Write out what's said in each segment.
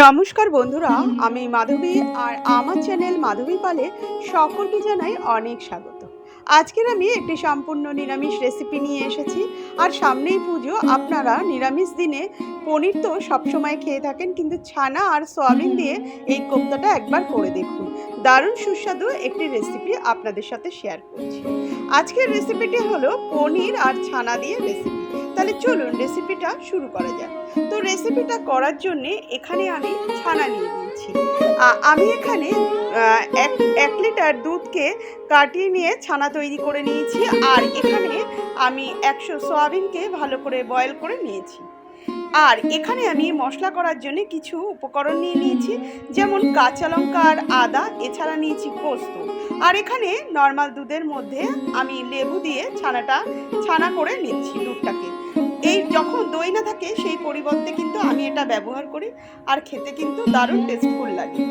নমস্কার বন্ধুরা, আমি মাধবী আর আমার চ্যানেল মাধবী পালে সকলকে জানাই অনেক স্বাগত। আজকের আমি একটি সম্পূর্ণ নিরামিষ রেসিপি নিয়ে এসেছি। আর সামনেই পুজো, আপনারা নিরামিষ দিনে পনির তো সবসময় খেয়ে থাকেন, কিন্তু ছানা আর সয়াবিন দিয়ে এই কোপ্তাটা একবার করে দেখুন। দারুণ সুস্বাদু একটি রেসিপি আপনাদের সাথে শেয়ার করছি। আজকের রেসিপিটি হলো পনির আর ছানা দিয়ে রেসিপি তাহলে চলুন রেসিপিটা শুরু করা যাক। তো রেসিপিটা করার জন্য এখানে আমি ছানা নিয়ে নিয়েছি। আমি এখানে এক এক লিটার দুধকে কাটিয়ে নিয়ে ছানা তৈরি করে নিয়েছি। আর এখানে আমি একশো সয়াবিনকে ভালো করে বয়েল করে নিয়েছি। আর এখানে আমি মশলা করার জন্য কিছু উপকরণ নিয়ে নিয়েছি, যেমন কাঁচা লঙ্কা আর আদা, এছাড়া নিয়েছি পোস্ত। আর এখানে নর্মাল দুধের মধ্যে আমি লেবু দিয়ে ছানাটা, ছানা করে নিচ্ছি দুধটাকে। এই যখন দই না থাকে, সেই পরিবর্তে কিন্তু আমি এটা ব্যবহার করি, আর খেতে কিন্তু দারুণ টেস্টফুল লাগে।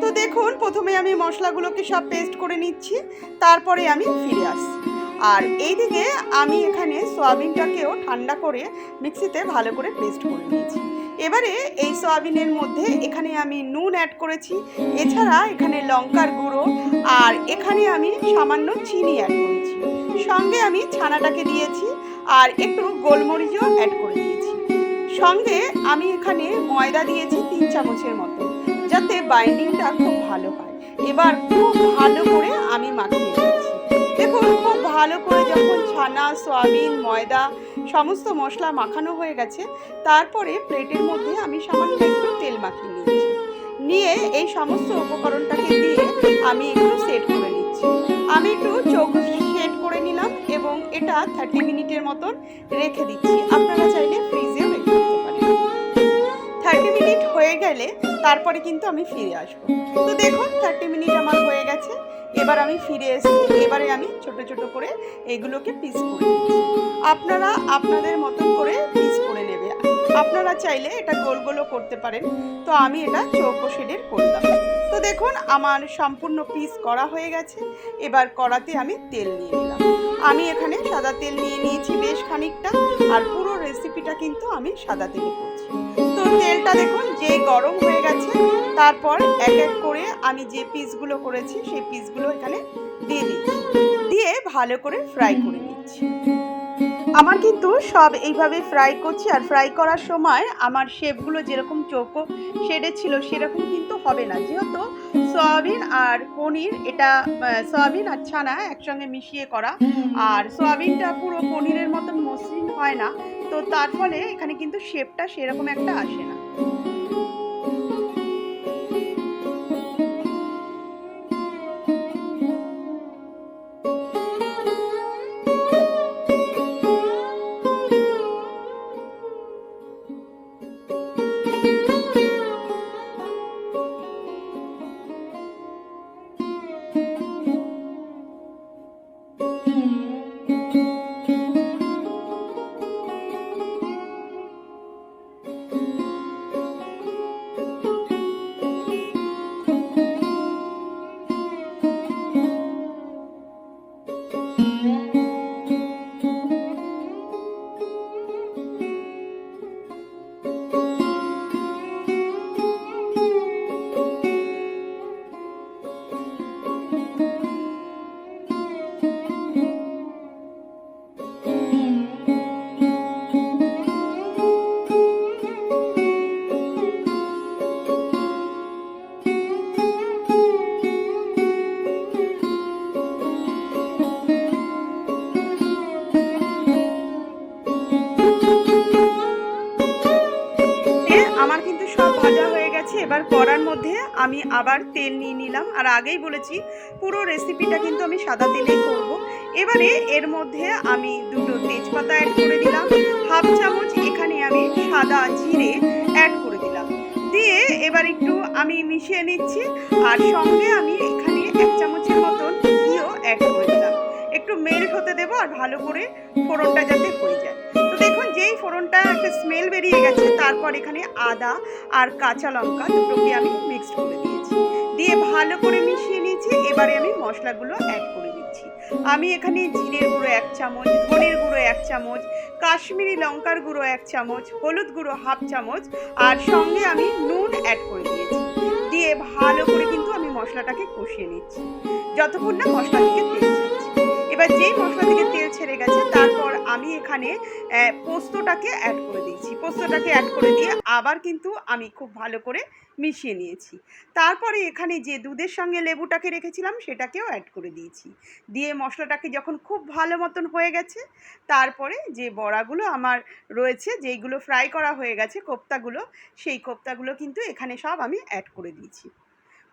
তো দেখুন, প্রথমে আমি মশলাগুলোকে সব পেস্ট করে নিচ্ছি, তারপরে আমি ফিরে আসছি। আর এইদিকে আমি এখানে সয়াবিনটাকেও ঠান্ডা করে মিক্সিতে ভালো করে পেস্ট করে নিয়েছি। এবারে এই সয়াবিনের মধ্যে এখানে আমি নুন অ্যাড করেছি। এছাড়া এখানে লঙ্কার গুঁড়ো আর এখানে আমি সামান্য চিনি অ্যাড করেছি। সঙ্গে আমি ছানাটাকে দিয়েছি আর একটু গোলমরিচও অ্যাড করে দিয়েছি। সঙ্গে আমি এখানে ময়দা দিয়েছি তিন চামচের মতো, যাতে বাইন্ডিংটা খুব ভালো হয়। এবার খুব ভালো করে আমি মাখিয়ে ভালো করে যখন ছানা, সয়াবিন, ময়দা, সমস্ত মশলা মাখানো হয়ে গেছে, তারপরে প্লেটের মধ্যে আমি সামান্য একটু তেল মাখিয়ে নিয়েছি। নিয়ে এই সমস্ত উপকরণটাকে দিয়ে আমি একটু সেট করে নিচ্ছি। আমি একটু চোখ সেট করে নিলাম এবং এটা থার্টি মিনিটের মতন রেখে দিচ্ছি। আপনারা চাইলে ফ্রিজেও রেখে দিতে পারেন। থার্টি মিনিট হয়ে গেলে তারপরে কিন্তু আমি ফিরে আসব। তো দেখুন থার্টি মিনিট আমার হয়ে গেছে। এবার আমি ফিরে এসেছি। এবারে আমি ছোট ছোট করে এগুলোকে পিস করে আপনারা আপনাদের মতন করে পিস করে নেবে। আপনারা চাইলে এটা গোল গোলও করতে পারেন। তো আমি এটা চৌকো শেডের করলাম। তো দেখুন, আমার সম্পূর্ণ পিস করা হয়ে গেছে। এবার কড়াতে আমি তেল নিয়ে নিলাম। আমি এখানে সাদা তেল নিয়ে নিয়েছি বেশ খানিকটা। আর পুরো রেসিপিটা কিন্তু আমি সাদা তেলে করছি। তো তেলটা দেখুন, যেই গরম হয়ে গেছে, তারপর এক এক আমি যে পিসগুলো করেছি, সেই পিসগুলো এখানে দিয়ে দিচ্ছি। দিয়ে ভালো করে ফ্রাই করে নিচ্ছি। আমার কিন্তু সব এইভাবে ফ্রাই করছি আর ফ্রাই করার সময় আমার শেপগুলো যেরকম চৌকো শেডে ছিল সেরকম কিন্তু হবে না। যেহেতু সয়াবিন আর পনির এটা সয়াবিন আর ছানা একসঙ্গে মিশিয়ে করা। আর সয়াবিনটা পুরো পনিরের মতন মসৃণ হয় না। তো তার ফলে এখানে কিন্তু শেপটা সেরকম একটা আসে না। আমার কিন্তু সব ভাজা হয়ে গেছে। এবার কড়ার মধ্যে আমি আবার তেল নিয়ে নিলাম। আর আগেই বলেছি, পুরো রেসিপিটা কিন্তু আমি সাদা তেলেই করব। এবারে এর মধ্যে আমি দুটো তেজপাতা অ্যাড করে দিলাম। হাফ চামচ এখানে আমি সাদা জিরে অ্যাড করে দিলাম। দিয়ে এবার একটু আমি মিশিয়ে নিচ্ছি। আর সঙ্গে আমি এখানে এক চামচের মতন ঘিও অ্যাড করে দিলাম। একটু মেল্ট হতে দেবো আর ভালো করে ফোড়নটা যাতে হয়ে যায়। তো যেই ফোড়নটা একটা স্মেল বেরিয়ে গেছে। তারপর এখানে আদা আর কাঁচা লঙ্কা দুটোকে আমি মিক্সড করে দিয়েছি। দিয়ে ভালো করে মিশিয়ে নিয়েছি। এবারে আমি মশলাগুলো অ্যাড করে দিচ্ছি। আমি এখানে জিরের গুঁড়ো এক চামচ, ধনের গুঁড়ো এক চামচ, কাশ্মীরি লঙ্কার গুঁড়ো এক চামচ, হলুদ গুঁড়ো হাফ চামচ আর সঙ্গে আমি নুন অ্যাড করে দিয়েছি। দিয়ে ভালো করে কিন্তু আমি মশলাটাকে কষিয়ে নিচ্ছি। যতক্ষণ না মশলা থেকে এবার যেই মশলা থেকে তেল ছেড়ে গেছে, তারপর আমি এখানে পোস্তটাকে অ্যাড করে দিয়েছি। পোস্তটাকে অ্যাড করে দিয়ে আবার কিন্তু আমি খুব ভালো করে মিশিয়ে নিয়েছি। তারপরে এখানে যে দুধের সঙ্গে লেবুটাকে রেখেছিলাম, সেটাকেও অ্যাড করে দিয়েছি। দিয়ে মশলাটাকে যখন খুব ভালো মতন হয়ে গেছে, তারপরে যে বড়াগুলো আমার রয়েছে, যেইগুলো ফ্রাই করা হয়ে গেছে, কোপ্তাগুলো, সেই কোপ্তাগুলো কিন্তু এখানে সব আমি অ্যাড করে দিয়েছি।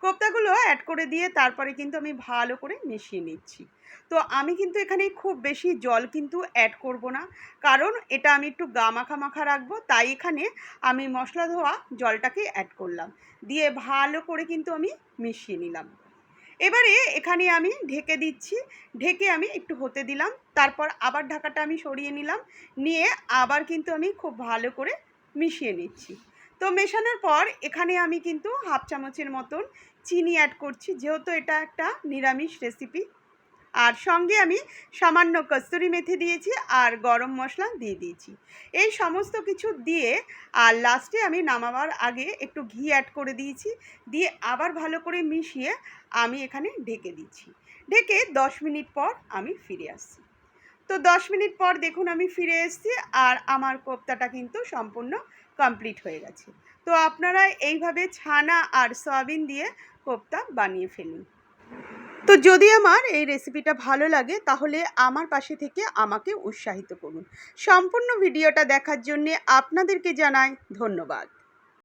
কোপ্তাগুলো অ্যাড করে দিয়ে তারপরে কিন্তু আমি ভালো করে মিশিয়ে নিচ্ছি। তো আমি কিন্তু এখানে খুব বেশি জল কিন্তু অ্যাড করব না। কারণ এটা আমি একটু গা মাখা মাখা রাখব, তাই এখানে আমি মশলা ধোয়া জলটাকে অ্যাড করলাম। দিয়ে ভালো করে কিন্তু আমি মিশিয়ে নিলাম। এবারে এখানে আমি ঢেকে দিচ্ছি। ঢেকে আমি একটু হতে দিলাম। তারপর আবার ঢাকাটা আমি সরিয়ে নিলাম। নিয়ে আবার কিন্তু আমি খুব ভালো করে মিশিয়ে নিচ্ছি। তো মেশানোর পর এখানে আমি কিন্তু হাফ চামচের মতন চিনি অ্যাড করছি, যেহেতু এটা একটা নিরামিষ রেসিপি আর সঙ্গে আমি সামান্য কস্তুরি মেথি দিয়েছি আর গরম মশলা দিয়ে দিয়েছি। এই সমস্ত কিছু দিয়ে আর লাস্টে আমি নামাবার আগে একটু ঘি অ্যাড করে দিয়েছি, দিয়ে আবার ভালো করে মিশিয়ে আমি এখানে ঢেকে দিচ্ছি। ঢেকে দশ মিনিট পর আমি ফিরে আসছি। তো দশ মিনিট পর দেখুন আমি ফিরে এসেছি আর আমার কোপ্তাটা কিন্তু সম্পূর্ণ কমপ্লিট হয়ে গেছে। তো আপনারা এইভাবে ছানা আর সয়াবিন দিয়ে কোপ্তা বানিয়ে ফেলুন। তো যদি আমার এই রেসিপিটা ভালো লাগে, তাহলে আমার পাশে থেকে আমাকে উৎসাহিত করুন। সম্পূর্ণ ভিডিওটা দেখার জন্যে আপনাদেরকে জানাই ধন্যবাদ।